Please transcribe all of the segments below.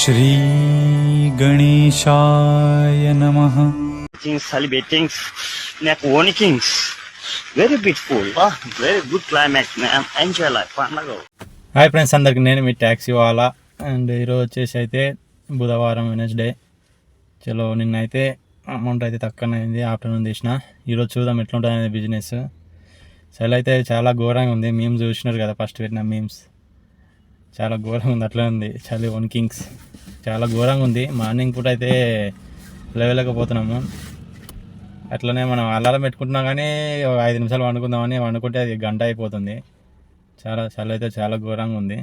శ్రీ గణేశాయ నమ సెలిబ్రేటింగ్స్ నాకు ఓనికింగ్స్ very beautiful very good climate enjoy life పండగ హాయ్ ఫ్రెండ్స్ అందరికి నేను మీ ట్యాక్సీ వాళ్ళ. అండ్ ఈరోజు వచ్చేసి అయితే బుధవారం వెనస్డే చలో నిన్నైతే అమౌంట్ అయితే తక్కువనే అయింది ఆఫ్టర్నూన్ తీసిన. ఈరోజు చూద్దాం ఎట్లుంటుంది బిజినెస్ సెల్ అయితే చాలా ఘోరంగా ఉంది మేమ్స్ చూసినారు కదా ఫస్ట్ పెట్టిన మేమ్స్ చాలా ఘోరంగా ఉంది అట్లే ఉంది. చలి వన్ కింగ్స్ చాలా ఘోరంగా ఉంది. మార్నింగ్ పూట అయితే లేవలేకపోతున్నాము. అట్లనే మనం అలారం పెట్టుకుంటున్నాం కానీ ఒక ఐదు నిమిషాలు వండుకుందామని వండుకుంటే అది గంట అయిపోతుంది. చాలా చాలా అయితే చాలా ఘోరంగా ఉంది.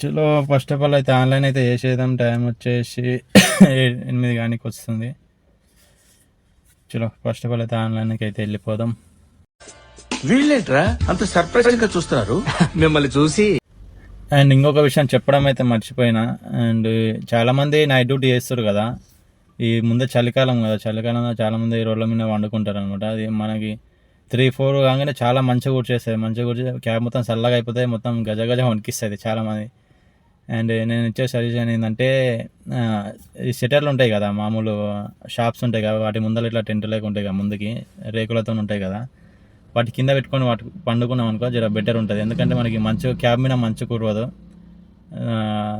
చలో ఫస్ట్ ఆఫ్ ఆల్ అయితే ఆన్లైన్ అయితే చేసేద్దాం. టైం వచ్చేసి ఎనిమిది కానీ వస్తుంది. చలో ఫస్ట్ ఆఫ్ ఆల్ అయితే ఆన్లైన్కి అయితే వెళ్ళిపోదాం. వీళ్ళేంట్రా? అంత సర్ప్రైజింగ్గా చూస్తున్నారు. మిమ్మల్ని చూసి అండ్ ఇంకొక విషయం చెప్పడం అయితే మర్చిపోయినా. అండ్ చాలామంది నైట్ డ్యూటీ చేస్తారు కదా. ఈ ముందే చలికాలం కదా. చలికాలంలో చాలామంది ఈ రోడ్ల మీద వండుకుంటారు అనమాట అది మనకి త్రీ ఫోర్ కాగానే చాలా మంచిగా కూర్చేస్తుంది మంచిగా కూర్చే క్యాబ్ మొత్తం చల్లగా అయిపోతుంది మొత్తం గజ గజ వణికిస్తుంది చాలామంది. అండ్ నేను ఇచ్చే సజెషన్ ఏంటంటే ఈ సెటర్లు ఉంటాయి కదా. మామూలు షాప్స్ ఉంటాయి కదా. వాటి ముందర ఇట్లా టెంట్ లేక ఉంటాయి కదా ముందుకి. రేకులతో ఉంటాయి కదా. వాటి కింద పెట్టుకొని వాటి పండుకున్నాం అనుకో జర బెటర్ ఉంటుంది. ఎందుకంటే మనకి మంచి క్యాబ్ మీద మంచి కురవదు.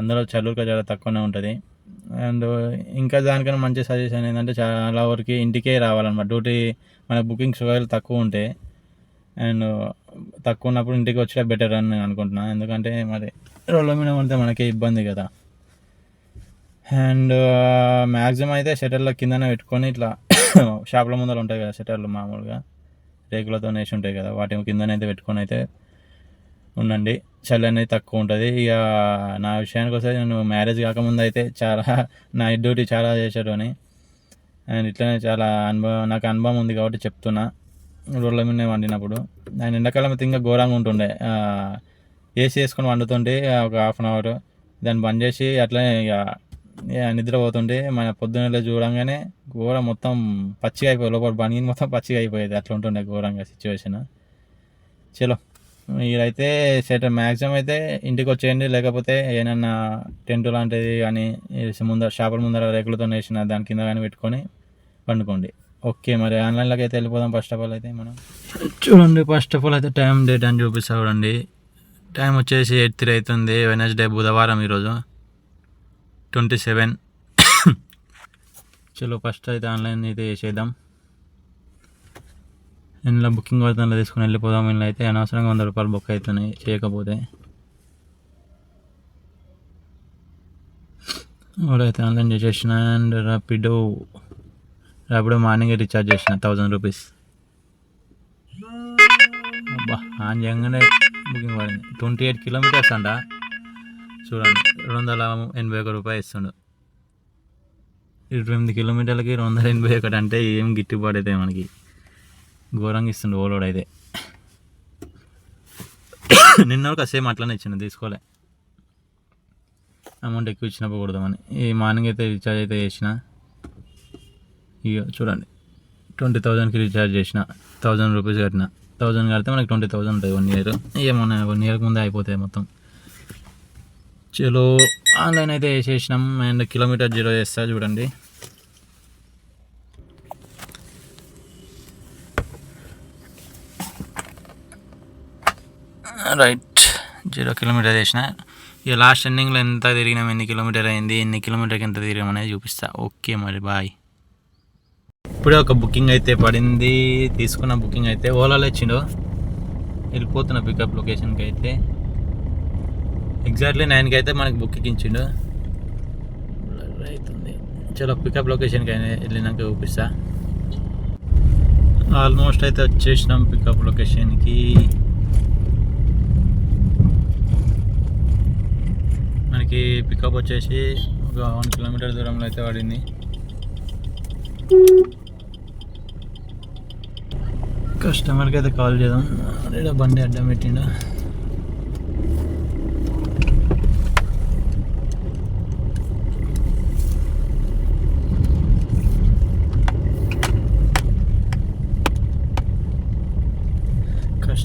అందులో చల్లూరుగా చాలా తక్కువనే ఉంటుంది. అండ్ ఇంకా దానికన్నా మంచి సజెషన్ ఏంటంటే చాలా వరకు ఇంటికే రావాలన్నమాట. డ్యూటీ మన బుకింగ్స్ ఒకవేళ తక్కువ ఉంటే అండ్ తక్కువ ఉన్నప్పుడు ఇంటికి వచ్చిన బెటర్ అని నేను అనుకుంటున్నాను ఎందుకంటే మరి రోడ్ల మీద ఉంటే మనకి ఇబ్బంది కదా. అండ్ మ్యాక్సిమం అయితే షటర్ల కిందనే పెట్టుకొని ఇట్లా షాపుల ముందర ఉంటాయి కదా షటర్లు మామూలుగా. రేకులతో వేసి ఉంటాయి కదా వాటి కిందనైతే పెట్టుకొని అయితే ఉండండి. చలి అనేది తక్కువ ఉంటుంది. ఇక నా విషయానికి వస్తే నేను మ్యారేజ్ కాకముందు అయితే చాలా నైట్ డ్యూటీ చాలా చేసేటోని అండ్ ఇట్లనే చాలా అనుభవం నాకు అనుభవం ఉంది కాబట్టి చెప్తున్నా. రోడ్ల మీద వండినప్పుడు. నేను ఎండాకాలం అయితే ఇంకా ఘోరంగా ఉంటుండే. ఏసీ వేసుకొని వండుతుంటే ఒక హాఫ్ అన్ అవర్ దాన్ని బంద్ చేసి అట్లనే ఇక నిద్రపోతుండే మన పొద్దున్నలో చూడంగానే గోడ మొత్తం పచ్చిగా అయిపోయి లోపల బనిగిన మొత్తం పచ్చిగా అయిపోయేది. అట్లా ఉంటుండే ఘోరంగా సిచ్యువేషన్ చలో. మీరైతే సెటర్ మ్యాక్సిమం అయితే ఇంటికి వచ్చేయండి. లేకపోతే ఏమన్నా టెంట్ లాంటిది కానీ ముందర షాపుల ముందర రేకులతో వేసిన దాని కింద కానీ పెట్టుకొని పండుకోండి. ఓకే మరి ఆన్లైన్లోకి అయితే వెళ్ళిపోదాం ఫస్ట్ ఆఫ్ ఆల్ అయితే మనం. చూడండి ఫస్ట్ ఆఫ్ ఆల్ అయితే టైం డేట్ అని చూపిస్తా చూడండి. టైం వచ్చేసి ఎయిట్ త్రీ అవుతుంది. వెనస్డే బుధవారం ఈరోజు. Twenty seven. చలో ఫస్ట్ అయితే ఆన్లైన్ అయితే చేసేద్దాం. ఇందులో బుకింగ్ అవుతుందో తీసుకుని వెళ్ళిపోదాం. ఇందులో అయితే అనవసరంగా వంద రూపాయలు బుక్ అవుతున్నాయి చేయకపోతే. అయితే ఆన్లైన్ చేసేసిన and Rapido Rapido morning recharge చేసిన థౌజండ్ రూపీస్. అబ్బా ఆన్ చేయగానే బుకింగ్ పడింది. ట్వంటీ ఎయిట్ కిలోమీటర్స్ అంట. చూడండి. రెండు వందల ఎనభై ఒక రూపాయి ఇస్తుండు. ఇరవై ఎనిమిది కిలోమీటర్లకి రెండు వందల ఎనభై ఒకటి అంటే ఏం గిట్టుబాటు అయితే మనకి? ఘోరంగా ఇస్తుండు ఓలోడ్ అయితే. నిన్న వరకు సేమ్ అట్లనే ఇచ్చిండు తీసుకోలే. అమౌంట్ ఎక్కువ ఇచ్చినప్పుడు కొడదామని ఈ మార్నింగ్ అయితే రీఛార్జ్ అయితే చేసిన. ఇక చూడండి. ట్వంటీ థౌజండ్కి రీఛార్జ్ చేసిన. థౌజండ్ రూపీస్ కట్టిన. థౌజండ్ కడితే మనకి ట్వంటీ థౌజండ్ ఉంటుంది వన్ ఇయర్. ఏమన్నా వన్ ఇయర్కి ముందే అయిపోతాయి మొత్తం. చలో ఆన్లైన్ అయితే వేసేసినాం అండ్ కిలోమీటర్ జీరో చేస్తా చూడండి. రైట్ జీరో కిలోమీటర్ చేసిన. ఇక లాస్ట్ ఎండింగ్లో ఎంత తిరిగినాం ఎన్ని కిలోమీటర్ అయింది ఎన్ని కిలోమీటర్కి ఎంత తిరిగాం అనేది చూపిస్తా. ఓకే మరి బాయ్. ఇప్పుడే ఒక బుకింగ్ అయితే పడింది తీసుకున్న బుకింగ్ అయితే ఓలాలో ఇచ్చిండు. వెళ్ళిపోతున్న పికప్ లొకేషన్కి అయితే. ఎగ్జాక్ట్లీ నైన్కి అయితే మనకి బుకింగ్ ఇచ్చిండు అవుతుంది చలో పికప్ లొకేషన్కి అయినా వెళ్ళినాక చూపిస్తా. ఆల్మోస్ట్ అయితే వచ్చేసినాం పికప్ లొకేషన్కి మనకి పికప్ వచ్చేసి ఒక వన్ కిలోమీటర్ దూరంలో అయితే పడింది. కస్టమర్కి అయితే కాల్ చేద్దాం. లేదా బండి అడ్డం పెట్టిండు.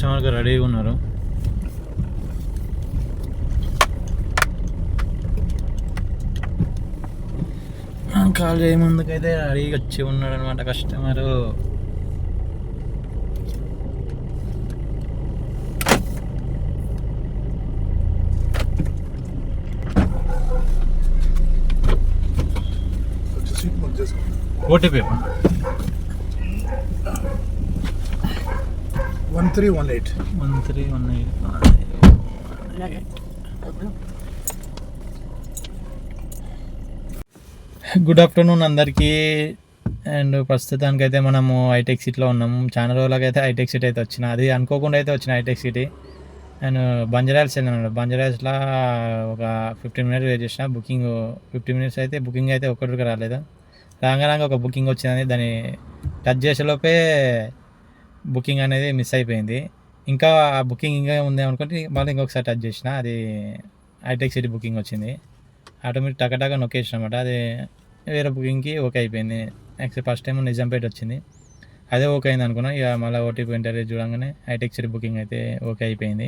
కస్టమర్కి రెడీగా ఉన్నారు. కాల్ చేయముందుకైతే అడిగి వచ్చి ఉన్నాడు అనమాట customer OTP one three one eight one three one eight good afternoon అందరికీ అండ్ ప్రస్తుతానికైతే మనము హైటెక్ సిటీలో ఉన్నాము. చాలా రోజులకైతే హైటెక్ సిటీ అయితే వచ్చిన. అది అనుకోకుండా అయితే వచ్చిన హైటెక్ సిటీ అండ్ బంజరాల్స్ వెళ్ళాను బంజరాల్స్లో ఒక ఫిఫ్టీన్ మినిట్స్ వెయిట్ చేసిన. బుకింగ్ ఫిఫ్టీన్ మినిట్స్ అయితే బుకింగ్ అయితే ఒక్కడికి రాలేదు? రాగా రాగా ఒక బుకింగ్ వచ్చిందని దాన్ని టచ్ చేసేలోపే బుకింగ్ అనేది మిస్ అయిపోయింది. ఇంకా ఆ బుకింగ్ ఇంకా ఉంది అనుకుంటే మళ్ళీ ఇంకొకసారి టచ్ చేసిన అది హైటెక్ సిటీ బుకింగ్ వచ్చింది. ఆటోమేటిక్ టకటక నొక్కేసిన అనమాట అది వేరే బుకింగ్కి ఓకే అయిపోయింది. నెక్స్ట్ ఫస్ట్ టైం నిజాంపేట వచ్చింది. అదే ఓకే అయింది అనుకున్నా. ఇక మళ్ళీ ఓటీపీ ఇంటర్వ్యూ చూడంగానే హైటెక్ సిటీ బుకింగ్ అయితే ఓకే అయిపోయింది.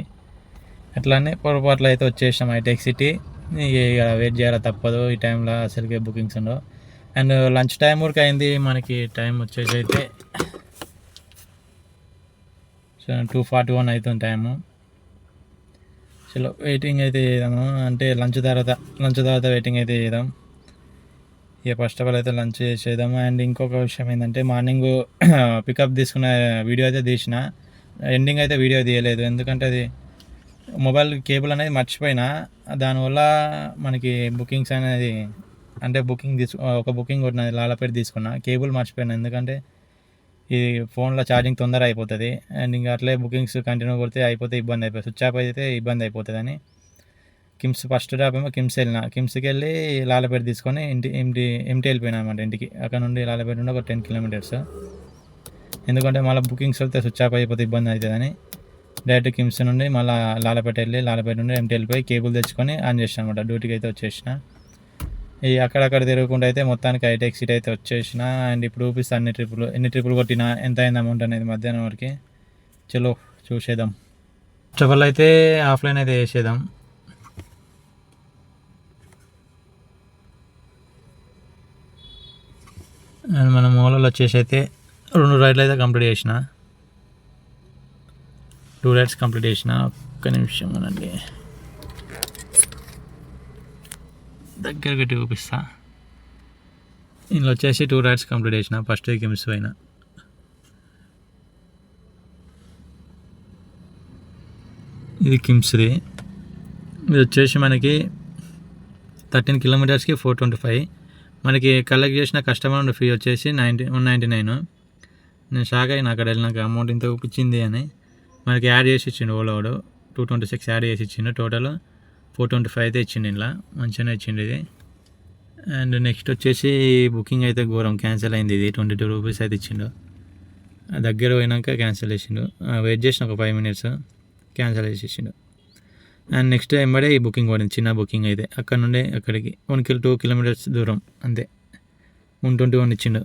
అట్లానే పొరపాట్లు అయితే వచ్చేసాం హైటెక్ సిటీ. ఇక వెయిట్ చేయాలి తప్పదు. ఈ టైంలో అసలుకే బుకింగ్స్ ఉండవు. అండ్ లంచ్ టైం వరకు అయింది. మనకి టైం వచ్చేసి అయితే టూ ఫార్టీ వన్ అవుతుంది టైము. చలో వెయిటింగ్ అయితే చేద్దాము. అంటే లంచ్ తర్వాత లంచ్ తర్వాత వెయిటింగ్ అయితే చేద్దాం. ఇక ఫస్ట్ ఆఫ్ ఆల్ అయితే లంచ్ చేసేద్దాము అండ్ ఇంకొక విషయం ఏంటంటే మార్నింగ్ పికప్ తీసుకున్న వీడియో అయితే తీసిన. ఎండింగ్ అయితే వీడియో తీయలేదు. ఎందుకంటే అది మొబైల్ కేబుల్ అనేది మర్చిపోయినా దానివల్ల మనకి బుకింగ్స్ అనేది అంటే బుకింగ్ తీసుకు ఒక బుకింగ్ కొట్టినది లాలపేట తీసుకున్నా కేబుల్ మర్చిపోయినా. ఎందుకంటే ఈ ఫోన్లో ఛార్జింగ్ తొందర అయిపోతుంది. అండ్ ఇంకా అట్లే బుకింగ్స్ కంటిన్యూ కొడితే అయిపోతే ఇబ్బంది అయిపోతుంది. స్విచ్ ఆఫ్ అయితే ఇబ్బంది అయిపోతుంది అని కిమ్స్ ఫస్ట్ డ్రాప్ ఏమో కిమ్స్ వెళ్ళిన. కిమ్స్కి వెళ్ళి లాలపేట తీసుకొని ఇంటి ఇంటి ఎంటీ వెళ్ళిపోయినా అనమాట ఇంటికి. అక్కడ నుండి లాలపేట నుండి ఒక టెన్ కిలోమీటర్స్. ఎందుకంటే మళ్ళీ బుకింగ్స్ వెళ్తే స్విచ్ ఆఫ్ అయిపోతే ఇబ్బంది అవుతుందని డైరెక్ట్ కిమ్స్ నుండి మళ్ళీ లాలపేట వెళ్ళి లాలపేట నుండి ఎంటీ వెళ్ళిపోయి కేబుల్ తెచ్చుకొని ఆన్ చేసిన అనమాట డ్యూటీకి అయితే వచ్చేసిన. ఈ అక్కడక్కడ తిరగకుండా అయితే మొత్తానికి హైటెక్ సీట్ అయితే వచ్చేసిన అండ్ ఇప్పుడు చూపిస్తాను అన్ని ట్రిప్పులు ఎన్ని ట్రిప్పులు కొట్టినా ఎంత అయింది అమౌంట్ అనేది మధ్యాహ్నం వరకు చలో చూసేద్దాం. ట్రబుల్ అయితే ఆఫ్లైన్ అయితే వేసేద్దాం అండ్ మన మూలలో వచ్చేసి అయితే రెండు రైడ్లు అయితే కంప్లీట్ చేసిన. టూ రైడ్స్ కంప్లీట్ చేసిన. ఒక్క నిమిషం అనండి దగ్గరగా చూపిస్తా. ఇందులో వచ్చేసి టూ రైడ్స్ కంప్లీట్ చేసిన ఫస్ట్ వీక్ మిస్ అయినా ఇది కిమ్స్ది ఇది వచ్చేసి మనకి థర్టీన్ కిలోమీటర్స్కి ఫోర్ ట్వంటీ ఫైవ్ మనకి కలెక్ట్ చేసిన కస్టమర్ ఫీ వచ్చేసి నైంటీ వన్ నైంటీ నైన్ నేను షాక్ అయినా అక్కడ వెళ్ళినాక అమౌంట్ ఇంత చూపించింది అని. మనకి యాడ్ చేసి ఇచ్చిండు ఓలోడు టూ ట్వంటీ సిక్స్ యాడ్ చేసి ఇచ్చిండు టోటల్ ఫోర్ ట్వంటీ ఫైవ్ అయితే ఇచ్చిండు ఇలా మంచిగానే ఇచ్చిండు ఇది. అండ్ నెక్స్ట్ వచ్చేసి బుకింగ్ అయితే ఘోరం. క్యాన్సిల్ అయింది ఇది. ట్వంటీ టూ రూపీస్ అయితే ఇచ్చిండు. దగ్గర పోయినాక క్యాన్సిల్ చేసిండు. వెయిట్ చేసిన ఒక ఫైవ్ మినిట్స్ క్యాన్సిల్ చేసి ఇచ్చిండు అండ్ నెక్స్ట్ ఎంబడే ఈ బుకింగ్ పడింది చిన్న బుకింగ్ అయితే. అక్కడ నుండి అక్కడికి వన్ కిలో టూ కిలోమీటర్స్ దూరం. అంతే. వన్ ట్వంటీ వన్ ఇచ్చిండు.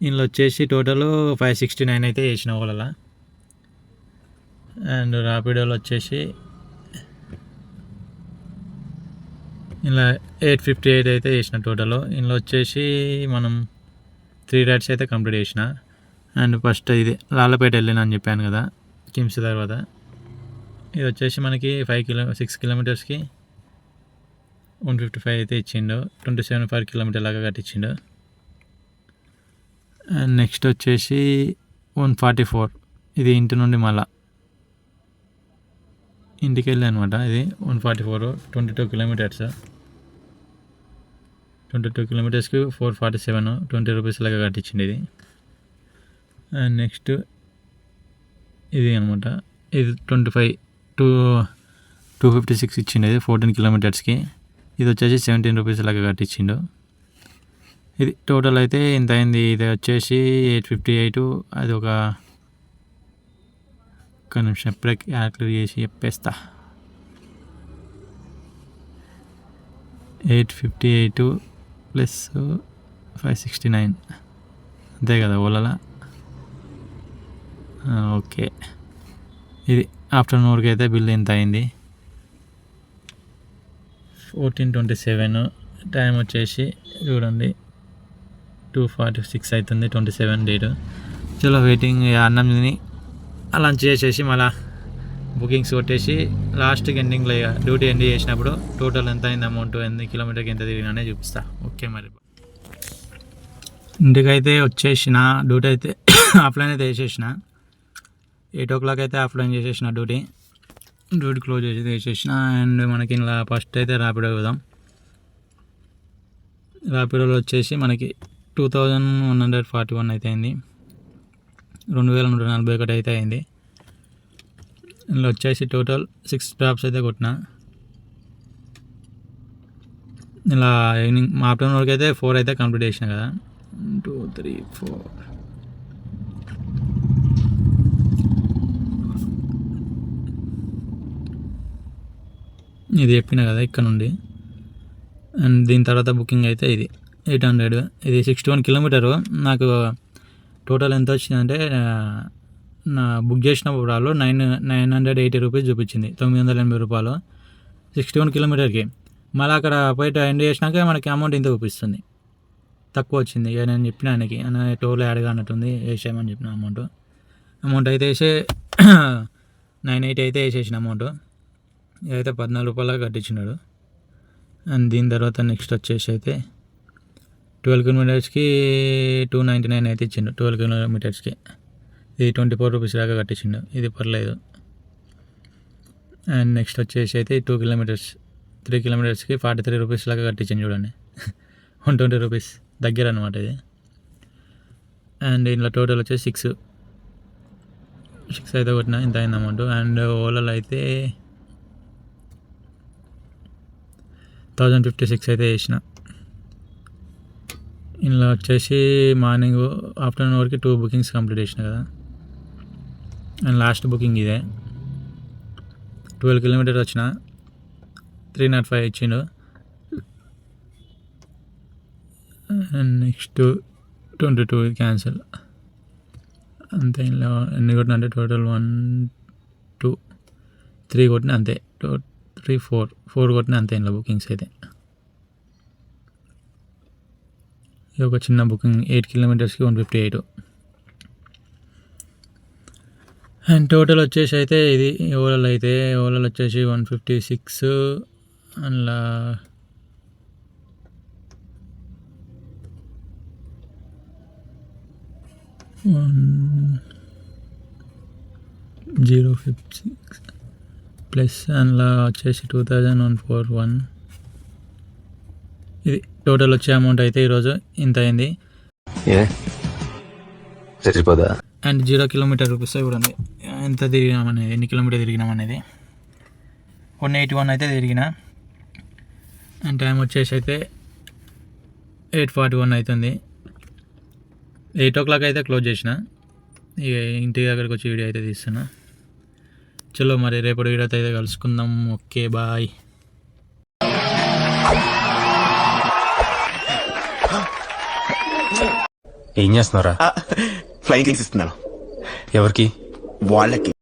ఇందులో వచ్చేసి టోటల్ ఫైవ్ సిక్స్టీ నైన్ అయితే చేసిన వాళ్ళ. అండ్ ర్యాపిడోలో వచ్చేసి ఇలా ఎయిట్ ఫిఫ్టీ ఎయిట్ అయితే చేసిన టోటల్. ఇందులో వచ్చేసి మనం త్రీ రైడ్స్ అయితే కంప్లీట్ చేసిన. అండ్ ఫస్ట్ ఇది లాలపేట వెళ్ళిన అని చెప్పాను కదా కిమ్స్ తర్వాత. ఇది వచ్చేసి మనకి ఫైవ్ కిలో సిక్స్ కిలోమీటర్స్కి వన్ ఫిఫ్టీ ఫైవ్ అయితే ఇచ్చిండు. ట్వంటీ సెవెన్ ఫైవ్ కిలోమీటర్ లాగా కట్టించిండు. అండ్ నెక్స్ట్ వచ్చేసి వన్ ఫార్టీ ఫోర్ ఇది ఇంటి నుండి మళ్ళా. ఇంటికి వెళ్ళి అనమాట ఇది one forty four twenty two kilometres. Twenty two కిలోమీటర్స్కి four forty seven twenty rupees లాగా కట్టించింది ఇది. అండ్ నెక్స్ట్ ఇది అనమాట. ఇది twenty five two two fifty six ఇచ్చిండు ఇది ఫోర్టీన్ కిలోమీటర్స్కి. ఇది వచ్చేసి సెవెంటీన్ రూపీస్ లాగా కట్టించిండు. ఇది టోటల్ అయితే ఇంత అయింది. ఇది వచ్చేసి ఎయిట్ ఫిఫ్టీ ఎయిట్ అది ఒక ఒక్క నిమిషం ఇప్పుడే క్యాలిక్యులేట్ చేసి చెప్పేస్తా. Eight fifty eight plus five sixty nine. అంతే కదా ఓలలా? ఓకే. ఇది ఆఫ్టర్నూన్ వరకు అయితే బిల్ ఎంత అయింది? Fourteen twenty seven. టైం వచ్చేసి చూడండి టూ ఫార్టీ సిక్స్ అవుతుంది ట్వంటీ సెవెన్ డేట్. చలో వెయిటింగ్ అన్నం తిని లంచ్ చేసేసి మళ్ళా బుకింగ్స్ కొట్టేసి లాస్ట్కి ఎండింగ్లో ఇక డ్యూటీ ఎండ్ చేసినప్పుడు టోటల్ ఎంత అయింది అమౌంట్ ఎన్ని కిలోమీటర్కి ఎంత తిరిగినా చూపిస్తా. ఓకే మరి. ఇంటికైతే వచ్చేసిన డ్యూటీ అయితే ఆఫ్లైన్ అయితే వేసేసిన. ఎయిట్ ఓ క్లాక్ అయితే ఆఫ్లైన్ చేసేసిన డ్యూటీ డ్యూటీ క్లోజ్ చేసి వేసేసిన. అండ్ మనకి ఇలా ఫస్ట్ అయితే ర్యాపిడో పోదాం. ర్యాపిడోలో వచ్చేసి మనకి two thousand one hundred forty one అయితే అయింది. రెండు వేల నూట నలభై ఒకటి అయితే అయింది. ఇందులో వచ్చేసి టోటల్ సిక్స్ డ్రాప్స్ అయితే కొట్టిన. ఇలా ఈవినింగ్ మా ఆఫ్టర్నూన్ వరకు అయితే ఫోర్ అయితే కంప్లీట్ చేసిన కదా. టూ త్రీ ఫోర్ ఇది చెప్పిన కదా ఇక్కడ నుండి. అండ్ దీని తర్వాత బుకింగ్ అయితే ఇది. ఎయిట్ హండ్రెడ్ ఇది సిక్స్టీ వన్ కిలోమీటరు నాకు టోటల్ ఎంత వచ్చిందంటే నా బుక్ చేసిన రాళ్ళు nine nine hundred eighty rupees చూపించింది తొమ్మిది వందల ఎనభై రూపాయలు సిక్స్టీ వన్ కిలోమీటర్కి. మళ్ళీ అక్కడ పోయి ఎండ్ చేసినాక మనకి అమౌంట్ ఇంత చూపిస్తుంది. తక్కువ వచ్చింది ఇక నేను చెప్పిన ఆయనకి టోల్ యాడ్గా అన్నట్టుంది వేసేయమని చెప్పిన అమౌంట్. అమౌంట్ అయితే వేసే నైన్ ఎయిటీ అయితే వేసేసిన అమౌంట్. ఇదైతే పద్నాలుగు రూపాయలు కట్టించినాడు. అండ్ దీని తర్వాత నెక్స్ట్ వచ్చేసి అయితే ట్వెల్వ్ కిలోమీటర్స్కి టూ నైంటీ నైన్ అయితే ఇచ్చిండు. ట్వెల్వ్ కిలోమీటర్స్కి. ఇది ట్వంటీ ఫోర్ రూపీస్ దాకా కట్టించిండు. ఇది పర్లేదు. అండ్ నెక్స్ట్ వచ్చేసి అయితే టూ కిలోమీటర్స్ త్రీ కిలోమీటర్స్కి ఫార్టీ త్రీ రూపీస్ లాగా కట్టించింది చూడండి. వన్ ట్వంటీ రూపీస్ దగ్గర అనమాట ఇది. అండ్ ఇందులో టోటల్ వచ్చేసి సిక్స్ సిక్స్ అయితే కొట్టిన ఇంత అయింది అమౌంట్ అండ్ ఓలాలో అయితే థౌజండ్ ఫిఫ్టీ సిక్స్ అయితే వేసిన ఇందులో వచ్చేసి మార్నింగ్ ఆఫ్టర్నూన్ వరకు టూ బుకింగ్స్ కంప్లీట్ చేసిన కదా. అండ్ లాస్ట్ బుకింగ్ ఇదే. ట్వెల్వ్ కిలోమీటర్ వచ్చిన త్రీ నాట్ ఫైవ్ ఇచ్చిండు. And next twenty two cancel. అంతే ఇలా ఎన్ని కొట్టిన అంటే టోటల్ వన్ టూ త్రీ కొట్టిన అంతే. టూ త్రీ ఫోర్ ఫోర్ కొట్టిన అంతే ఇంట్లో బుకింగ్స్ అయితే. ఇది ఒక చిన్న booking eight కిలోమీటర్స్కి one fifty eight. And total వచ్చేసి అయితే ఇది ఓలల్ అయితే ఓలల్ వచ్చేసి వన్ ఫిఫ్టీ సిక్స్. అలా one zero fifty six plus అందులో వచ్చేసి two thousand one four one. ఇది టోటల్ వచ్చే అమౌంట్ అయితే ఈరోజు ఇంత అయింది. చచ్చిపోదా అండ్ జీరో కిలోమీటర్ రూపీస్ చూడండి ఎంత తిరిగినాం అనేది ఎన్ని కిలోమీటర్ తిరిగినాం అనేది వన్ ఎయిటీ వన్ అయితే తిరిగిన. అండ్ టైం వచ్చేసి అయితే ఎయిట్ ఫార్టీ వన్ అవుతుంది. ఎయిట్ ఓ క్లాక్ అయితే క్లోజ్ చేసిన. ఇక ఇంటి దగ్గరకు వచ్చి వీడియో అయితే తీస్తున్నా. చలో మరి రేపటి వీడియోతో అయితే కలుసుకుందాం. Okay bye. ఏం చేస్తున్నారా ఫ్లైయింగ్ కిక్స్ ఇస్తున్నాను. ఎవరికి? వాళ్ళకి.